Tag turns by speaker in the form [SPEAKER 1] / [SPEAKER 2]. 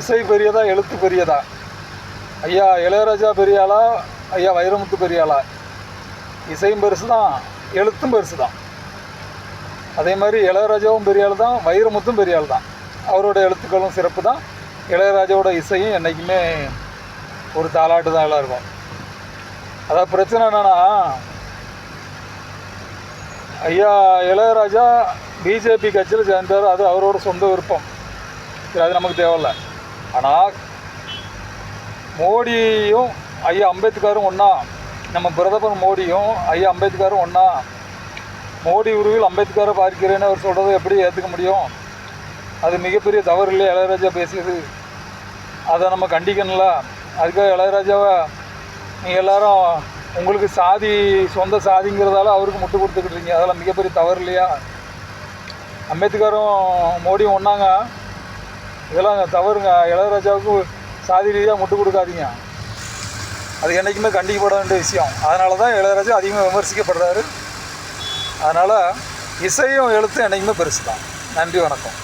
[SPEAKER 1] இசை பெரியதா எழுத்து பெரியதா ஐயா இளையராஜா பெரியாளா? ஐயா வைரமுத்து பெரியாளா? இசையும் பெருசு தான் எழுத்தும் பெருசு தான் அதே மாதிரி இளையராஜாவும் பெரியாள் தான் வைரமுத்தும் பெரியாள் தான் அவரோட எழுத்துக்களும் சிறப்பு தான் இளையராஜாவோட இசையும் என்றைக்குமே ஒரு தாலாட்டு தான் எல்லாம் இருக்கும் அதான் பிரச்சனை என்னென்னா ஐயா இளையராஜா பிஜேபி கட்சியில் சேர்ந்தார். அது அவரோட சொந்த விருப்பம். சரி அது நமக்கு தேவையில்லை. ஆனால் மோடியும் ஐயா அம்பேத்கரும் ஒன்றா நம்ம பிரதமர் மோடியும் ஐயா அம்பேத்கரும் ஒன்றா மோடி உருவில் அம்பேத்கரை பார்க்கிறேன்னு அவர் சொல்கிறத எப்படி ஏற்றுக்க முடியும்? அது மிகப்பெரிய தவறு இல்லையா இளையராஜா பேசியது? அதை நம்ம கண்டிக்கணும்ல? அதுக்காக இளையராஜாவை நீங்கள் எல்லாரும் உங்களுக்கு சாதி சொந்த சாதிங்கிறதால அவருக்கு முட்டு கொடுத்துக்கிட்டீங்க அதெல்லாம் மிகப்பெரிய தவறு இல்லையா? அம்பேத்கரும் மோடியும் ஒன்றாங்க இதெல்லாம் தவறுங்க. இளையராஜாவுக்கு சாதி ரீதியாக முட்டு கொடுக்காதீங்க. அது என்றைக்குமே கண்டிக்கப்பட வேண்டிய விஷயம். அதனால தான் இளையராஜா அதிகமாக விமர்சிக்கப்படுறாரு. அதனால் இசையும் எழுத்தும் என்றைக்குமே பெருசு தான் நன்றி வணக்கம்.